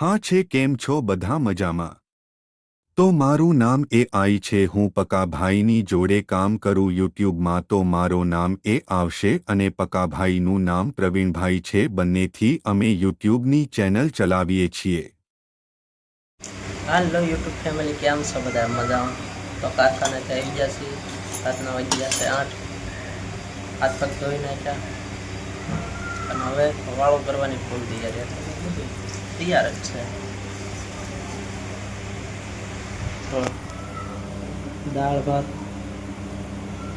હા છે, કેમ છો બધા મજામાં? તો મારું નામ એ આઈ છે, હું પકાભાઈની જોડે કામ કરું, યુટ્યુબમાં તો મારો નામ એ આવશે અને પકાભાઈનું નામ પ્રવીણભાઈ છે, બંનેથી અમે યુટ્યુબની ચેનલ ચલાવીએ છીએ. હાલો, યુટ્યુબ ફેમિલી, કેમ છો બધા? મજામાં? તો કારખાને આવી ગયા છીએ. રાતના વાગી ગયા છે આઠ. પગ ધોઈ નાખ્યા. અને હવે વાળો કરવાની ફૂલ તૈયારી હતી તૈયાર જ છે. તો દાળ ભાત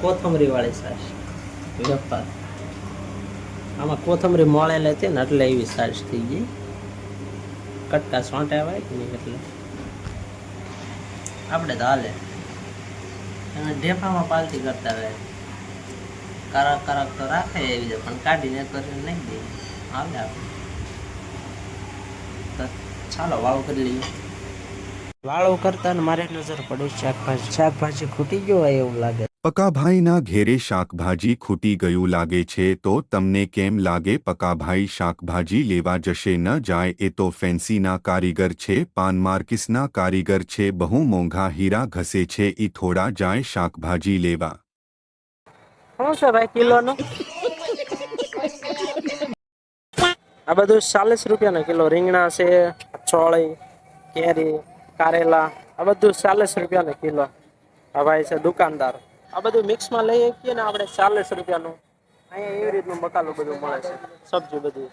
કોથમરી વાળી છાશ વેપાર આમાં કોથમરી મોળેલી હતી ને એટલે એવી સાસ થઈ ગઈ. કટકા સોંટે આવે કે નહીં એટલે? આપણે તો હાલે. અને ઢેફામાં પાલતી કરતા રહે કરાક કરાક તો રાખે એવી રીતે પણ કાઢીને કરીને નહીં દે. આવે આપણે. ચાલો વાવ કરી લઈએ. વાળો કરતા મારે નજર પડે શાકભાજી. શાકભાજી ખૂટી ગયો હોય એવું લાગે. પકાભાઈના ઘેરે શાકભાજી ખૂટી ગયું લાગે છે તો તમને કેમ લાગે પકાભાઈ શાકભાજી લેવા જશે ન જાય એ તો ફેન્સીના કારીગર છે પાન માર્કિસના કારીગર છે બહુ મોંઘા હીરા ઘસે છે એ થોડા જાય શાકભાજી લેવા. શું છે ભાઈ કિલોનો? આ બધું ચાલીસ રૂપિયાનો કિલો રીંગણા છે ચોળી, કેરી, કારેલા, આ બધું ચાલીસ રૂપિયાના કિલો. આ ભાઈ છે દુકાનદાર. આ બધું મિક્સમાં લઈ શકીએ ને આપણે ચાલીસ રૂપિયાનું. અહીંયા એવી રીતનું મકાલું બધું મળે છે. સબ્જી બધું.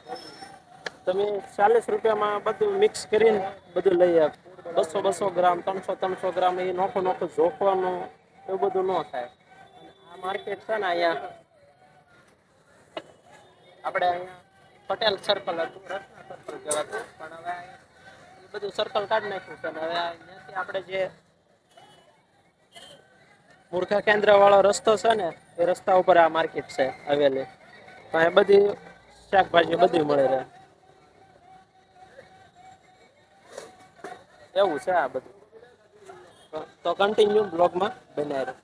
તમે ચાલીસ રૂપિયામાં બધું મિક્સ કરીને બધું લઈ આપ બસો બસો ગ્રામ, ત્રણસો ત્રણસો ગ્રામ એ નોખું નોખું જોખવાનું, એવું બધું ન થાય. આ માર્કેટ છે ને અહીંયા. આપણે અહીંયા પટેલ સર્કલ હતું. રત્ન સર્કલ કહેવાતું પણ હવે એ બધું સર્કલ કાઢી નાખ્યું છે. હવે અહીંયાથી આપણે જે મૂર્ખા કેન્દ્ર વાળો રસ્તો છે ને, એ રસ્તા ઉપર આ માર્કેટ છે આવેલી. અહીંયા બધી શાકભાજી બધી મળે રહે. એવું છે આ બધું. તો કન્ટિન્યુ બ્લોગમાં બનાવી રહ્યો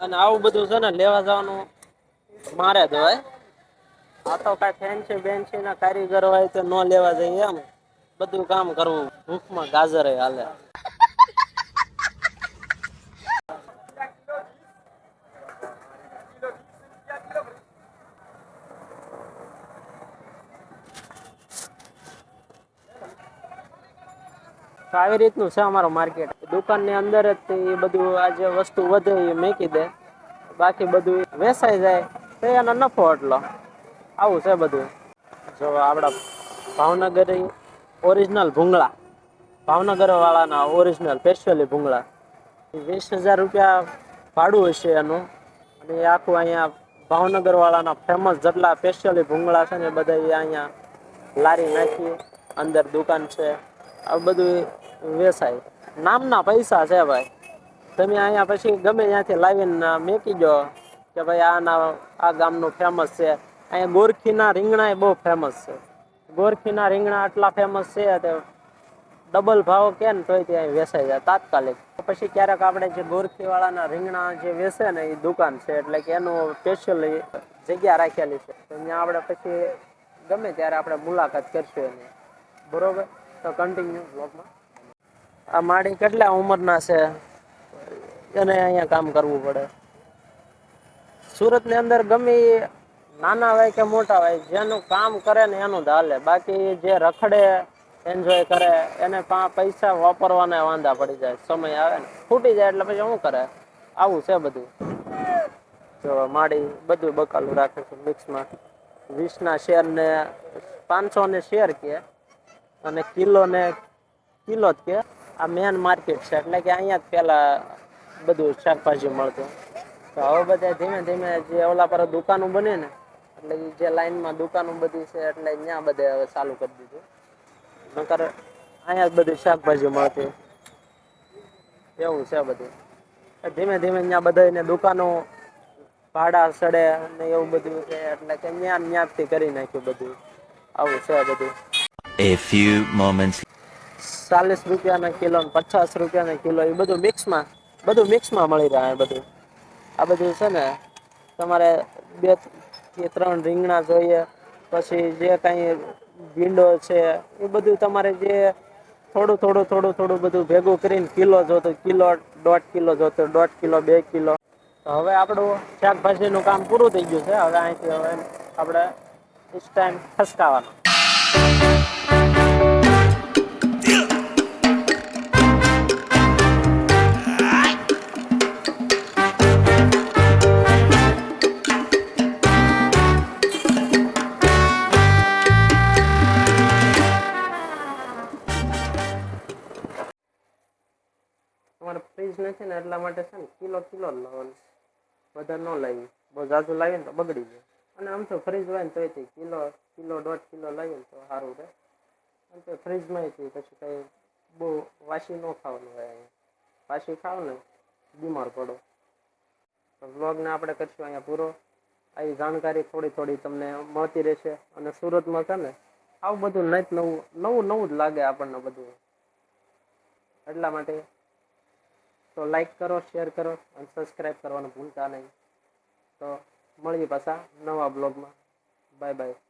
અને આવું બધું છે ને, લેવા જવાનું મારે જ હોય. આ તો કાંઈ ફેન્સી બેન્સી ના કારીગર હોય તો ન લેવા જઈએ એમ. બધું કામ કરવું. ભૂખમાં ગાજર હાલે. આવી રીતનું છે અમારું માર્કેટ. દુકાનની અંદર જ એ બધું આ જે વસ્તુ વધે એ મૂકી દે. બાકી બધું વેચાઈ જાય. તો એનો નફો એટલો. આવું છે બધું. જો આપણા ભાવનગર ઓરિજિનલ ભૂંગળા. ભાવનગર વાળાના ઓરિજિનલ સ્પેશિયલી ભૂંગળા. વીસ હજાર રૂપિયા ભાડું હશે એનું. અને આખું અહીંયા ભાવનગર વાળાના ફેમસ જેટલા સ્પેશિયલી ભૂંગળા છે ને બધા અહીંયા લારી નાખી, અંદર દુકાન છે. આ બધું વેચાય. નામના પૈસા છે ભાઈ. તમે અહીંયા પછી ગમે ત્યાંથી લાવીને મેકી દો કે ભાઈ આના, આ ગામનું ફેમસ છે. અહીંયા ગોરખીના રીંગણા બહુ ફેમસ છે. ગોરખીના રીંગણા આટલા ફેમસ છે તે ડબલ ભાવ કે ને તોય ત્યાં વેચાઈ જાય તાત્કાલિક? પછી ક્યારેક આપણે જે ગોરખીવાળાના રીંગણા જે વેચે ને એ દુકાન છે, એટલે કે એનું સ્પેશિયલ જગ્યા રાખેલી છે. તો ત્યાં આપણે પછી ગમે ત્યારે આપણે મુલાકાત કરશું એની. બરોબર? તો કન્ટિન્યુ બ્લોગમાં આ માડી કેટલા ઉંમરના છે? એને અહીંયા કામ કરવું પડે. સુરતની અંદર ગમે નાના હોય કે મોટા હોય, જેનું કામ કરે ને એનું જ હાલે. બાકી જે રખડે એન્જોય કરે, એને પૈસા વાપરવાના વાંધા પડી જાય, સમય આવે ને. ફૂટી જાય એટલે પછી શું કરે? આવું છે બધું. જો માડી બધું બકાલું રાખે છે મિક્સમાં. વીસના શેર ને પાંચસો ને શેર કે, અને કિલો ને કિલો જ કે. આ મેન માર્કેટ છે, એટલે કે અહીંયા જ પેલા બધું શાકભાજી મળતું. તો હવે બધા ધીમે ધીમે જે ઓલા પર દુકાનો બને ને એટલે જે લાઈનમાં દુકાનો બધી છે એટલે ત્યાં બધે હવે ચાલુ કરી દીધું. નકર અહીંયા જ બધી શાકભાજી મળતી. એવું છે બધું. ધીમે ધીમે ત્યાં બધાને દુકાનો ભાડા સડે ને એવું બધું છે એટલે કે ત્યાં ત્યાંથી કરી નાખ્યું બધું. આવું છે બધું. A few moments ચાલીસ રૂપિયાના કિલો ને પચાસ રૂપિયાના કિલો એ બધું મિક્સમાં બધું મિક્સમાં મળી રહે બધું. આ બધું છે ને તમારે બે કે ત્રણ રીંગણા જોઈએ, પછી જે કાંઈ ભીંડો છે, એ બધું તમારે જે થોડું થોડું થોડું થોડું બધું ભેગું કરીને કિલો જોતો, કિલો દોઢ કિલો જોતો, દોઢ કિલો, બે કિલો. હવે આપણું શાકભાજીનું કામ પૂરું થઈ ગયું છે. હવે અહીંથી હવે આપણે ઇસ ટાઈમ ખસકાવાનો. તમારે છે ને એટલા માટે છે ને કિલો કિલો જ લાવવાનું. બધા ન લાવી બહુ ઝાઝું લાવીએ ને તો બગડી જાય. અને આમ તો ફ્રીજ હોય ને તોય તે કિલો કિલો દોઢ કિલો લાવીને તો સારું રહે. આમ તો ફ્રીજમાં પછી કંઈ બહુ વાસી ન ખાવાનું હોય વાસી ખાવ ને બીમાર પડો. તો વ્લોગને આપણે કરશું અહીંયા પૂરો. આવી જાણકારી થોડી થોડી તમને મળતી રહેશે. અને સુરતમાં છે ને આવું બધું નહીં નવું નવું નવું જ લાગે આપણને બધું. એટલા માટે તો લાઈક કરો શેર કરો અને સબસ્ક્રાઈબ કરવાનું ભૂલતા નહીં. તો મળીએ પાછા નવા બ્લોગમાં બાય બાય